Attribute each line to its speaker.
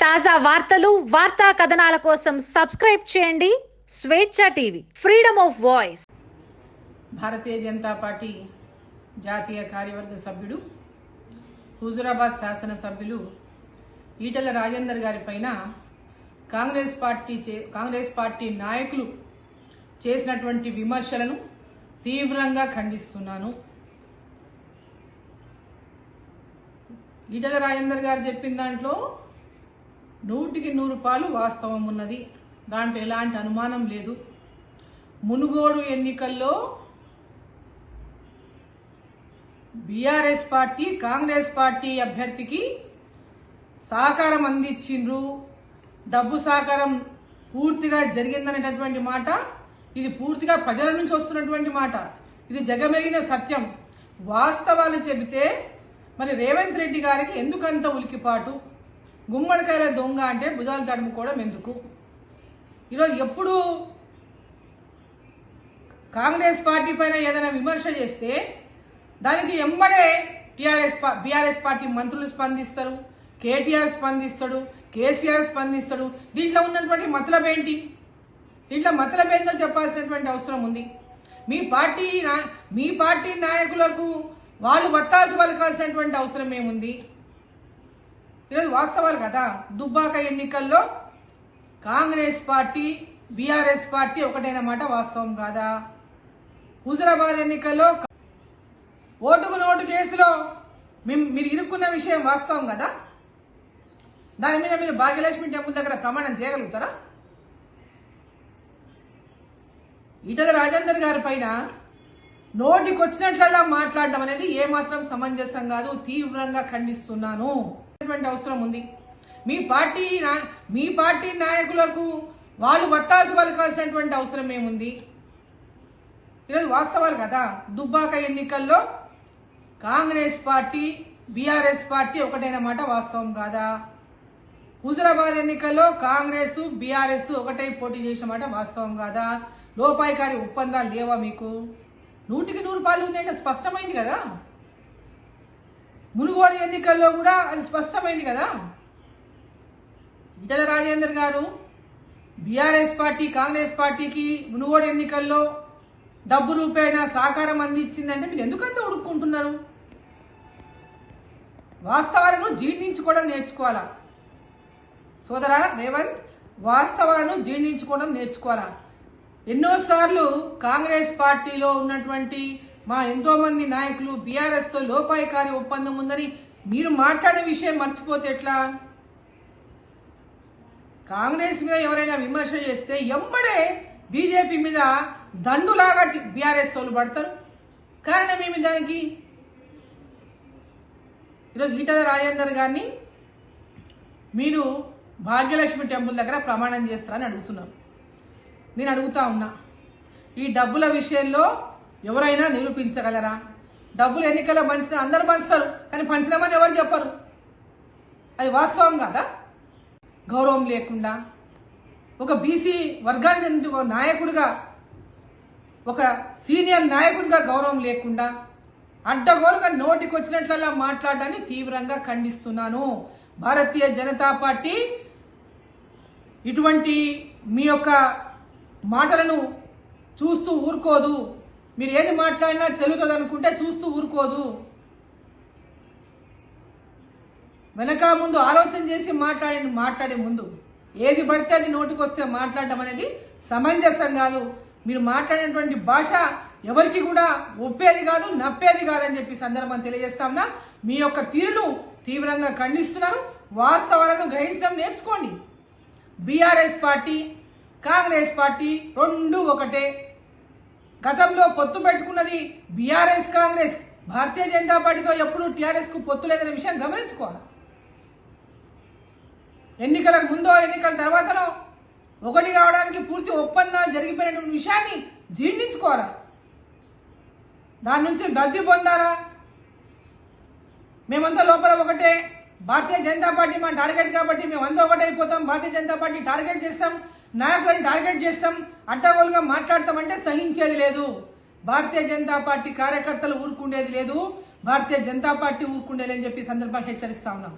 Speaker 1: తాజా వార్తలు వార్తా కథనాల కోసం సబ్స్క్రైబ్ చేయండి. Swechha TV freedom of voice.
Speaker 2: Bharatiya Janata Party జాతీయ కార్యవర్గ సభ్యుడు హుజురాబాద్ శాసనసభ్యులు ఈటెల రాజేందర్ గారి పైన కాంగ్రెస్ పార్టీ చే- కాంగ్రెస్ పార్టీ నాయకులు చేసినటువంటి విమర్శలను తీవ్రంగా ఖండిస్తున్నాను. ఈటెల రాజేందర్ గారు చెప్పిన దాంట్లో నూటికి నూరు పాలు వాస్తవం ఉన్నది. దాంట్లో ఎలాంటి అనుమానం లేదు. మునుగోడు ఎన్నికల్లో బీఆర్ఎస్ పార్టీ కాంగ్రెస్ పార్టీ అభ్యర్థికి సహకారం అందించిండ్రు. డబ్బు సహకారం పూర్తిగా జరిగిందనేటటువంటి మాట ఇది పూర్తిగా ప్రజల నుంచి వస్తున్నటువంటి మాట. ఇది జగమెరిగిన సత్యం. వాస్తవాలు చెబితే మరి రేవంత్ రెడ్డి గారికి ఎందుకంత ఉలికిపాటు? గుమ్మడికాయల దొంగ అంటే భుజాలు తడుముకోవడం ఎందుకు? ఈరోజు ఎప్పుడు కాంగ్రెస్ పార్టీ పైన ఏదైనా విమర్శ చేస్తే దానికి ఎంబడే టీఆర్ఎస్ బీఆర్ఎస్ పార్టీ మంత్రులు స్పందిస్తారు కేటీఆర్ స్పందిస్తాడు కేసీఆర్ స్పందిస్తాడు. దీంట్లో ఉన్నటువంటి మతలబ్ ఏంటి? దీంట్లో మతలబ్ ఏంటో చెప్పాల్సినటువంటి అవసరం ఉంది. మీ పార్టీ మీ పార్టీ నాయకులకు వాళ్ళు వత్తాసు పలకాల్సినటువంటి అవసరం ఏముంది? ఈరోజు వాస్తవాలు కదా? దుబ్బాక ఎన్నికల్లో కాంగ్రెస్ పార్టీ బీఆర్ఎస్ పార్టీ ఒకటేనమాట వాస్తవం కాదా? హుజరాబాద్ ఎన్నికల్లో ఓటుకు నోటు కేసులో మీరు ఇరుక్కున్న విషయం వాస్తవం కదా? దాని మీద మీరు భాగ్యలక్ష్మి టెంపుల్ దగ్గర ప్రమాణం చేయగలుగుతారా? ఈటల రాజేందర్ గారి పైన నోటికొచ్చినట్లలా మాట్లాడడం అనేది ఏమాత్రం సమంజసం కాదు తీవ్రంగా ఖండిస్తున్నాను. అటువంటి అవసరం ఉంది. మీ పార్టీ మీ పార్టీ నాయకులకు వాళ్ళు వత్తాసు పలకాల్సినటువంటి అవసరం ఏముంది? ఈరోజు వాస్తవాలు కదా. దుబ్బాక ఎన్నికల్లో కాంగ్రెస్ పార్టీ బీఆర్ఎస్ పార్టీ ఒకటైన మాట వాస్తవం కాదా? హుజరాబాద్ ఎన్నికల్లో కాంగ్రెస్ బీఆర్ఎస్ ఒకటై పోటీ చేసిన మాట వాస్తవం కాదా? లోపాయికారి ఒప్పందాలు లేవా మీకు? నూటికి నూరు పాలు ఉన్నాయంటే స్పష్టమైంది కదా. మునుగోడు ఎన్నికల్లో కూడా అది స్పష్టమైంది కదా. ఈటల రాజేందర్ గారు బీఆర్ఎస్ పార్టీ కాంగ్రెస్ పార్టీకి మునుగోడు ఎన్నికల్లో డబ్బు రూపేణా సహకారం అందించిందంటే మీరు ఎందుకంత ఉడుక్కుంటున్నారు? వాస్తవాలను జీర్ణించుకోవడం నేర్చుకోవాలా? సోదరా రేవంత్ వాస్తవాలను జీర్ణించుకోవడం నేర్చుకోవాలా? ఎన్నోసార్లు కాంగ్రెస్ పార్టీలో ఉన్నటువంటి మా ఎంతో మంది నాయకులు బీఆర్ఎస్తో లోపాయికారి ఒప్పందం ఉందని మీరు మాట్లాడే విషయం మర్చిపోతే ఎట్లా? కాంగ్రెస్ మీద ఎవరైనా విమర్శ చేస్తే ఎంబడే బీజేపీ మీద దండులాగా బీఆర్ఎస్ వాళ్ళు పడతారు. కారణం ఏమి దానికి? ఈరోజు ఈటల రాజేందర్ గారిని మీరు భాగ్యలక్ష్మి టెంపుల్ దగ్గర ప్రమాణం చేస్తారని అడుగుతున్నాను నేను అడుగుతా ఉన్నా. ఈ డబ్బుల విషయంలో ఎవరైనా నిరూపించగలరా? డబ్బులు ఎన్నికల్లో పంచిన అందరు పంచుతారు కానీ పంచినామని ఎవరు చెప్పరు? అది వాస్తవం కాదా? గౌరవం లేకుండా ఒక బీసీ వర్గానికి ఒక నాయకుడిగా ఒక సీనియర్ నాయకుడిగా గౌరవం లేకుండా అడ్డగోలుగా నోటికి వచ్చినట్లలా మాట్లాడడాన్ని తీవ్రంగా ఖండిస్తున్నాను. భారతీయ జనతా పార్టీ ఇటువంటి మీ యొక్క మాటలను చూస్తూ ఊరుకోదు. మీరు ఏది మాట్లాడినా చెల్లుతుంది అనుకుంటే చూస్తూ ఊరుకోదు. వెనక ముందు ఆలోచన చేసి మాట్లాడండి మాట్లాడే ముందు ఏది పడితే అది నోటికొస్తే మాట్లాడడం అనేది సమంజసం కాదు. మీరు మాట్లాడినటువంటి భాష ఎవరికి కూడా ఒప్పేది కాదు నప్పేది కాదని చెప్పి సందర్భం తెలియజేస్తామన్నా మీ యొక్క తీరును తీవ్రంగా ఖండిస్తున్నాను. వాస్తవాలను గ్రహించడం నేర్చుకోండి. బీఆర్ఎస్ పార్టీ కాంగ్రెస్ పార్టీ రెండు ఒకటే. గతంలో పొత్తు పెట్టుకున్నది బీఆర్ఎస్ కాంగ్రెస్. భారతీయ జనతా పార్టీతో ఎప్పుడు టీఆర్ఎస్కు పొత్తు లేదనే విషయం గమనించుకోవాలి? ఎన్నికలకు ముందో ఎన్నికల తర్వాతనో ఒకటి కావడానికి పూర్తి ఒప్పందం జరిగిపోయిన విషయాన్ని జీర్ణించుకోవాలా? దాని నుంచి లబ్ధి పొందారా మేమంతా లోపల ఒకటే. భారతీయ జనతా పార్టీ మా టార్గెట్ కాబట్టి మేమంతా ఒకటైపోతాం. భారతీయ జనతా పార్టీ టార్గెట్ చేస్తాం. నాయకులను టార్గెట్ చేస్తాం అడ్డగోలుగా మాట్లాడతామంటే సహించేది లేదు. భారతీయ జనతా పార్టీ కార్యకర్తలు ఊరుకుండేది లేదు. భారతీయ జనతా పార్టీ ఊరుకుండేది అని చెప్పి సందర్భంగా హెచ్చరిస్తా ఉన్నాం.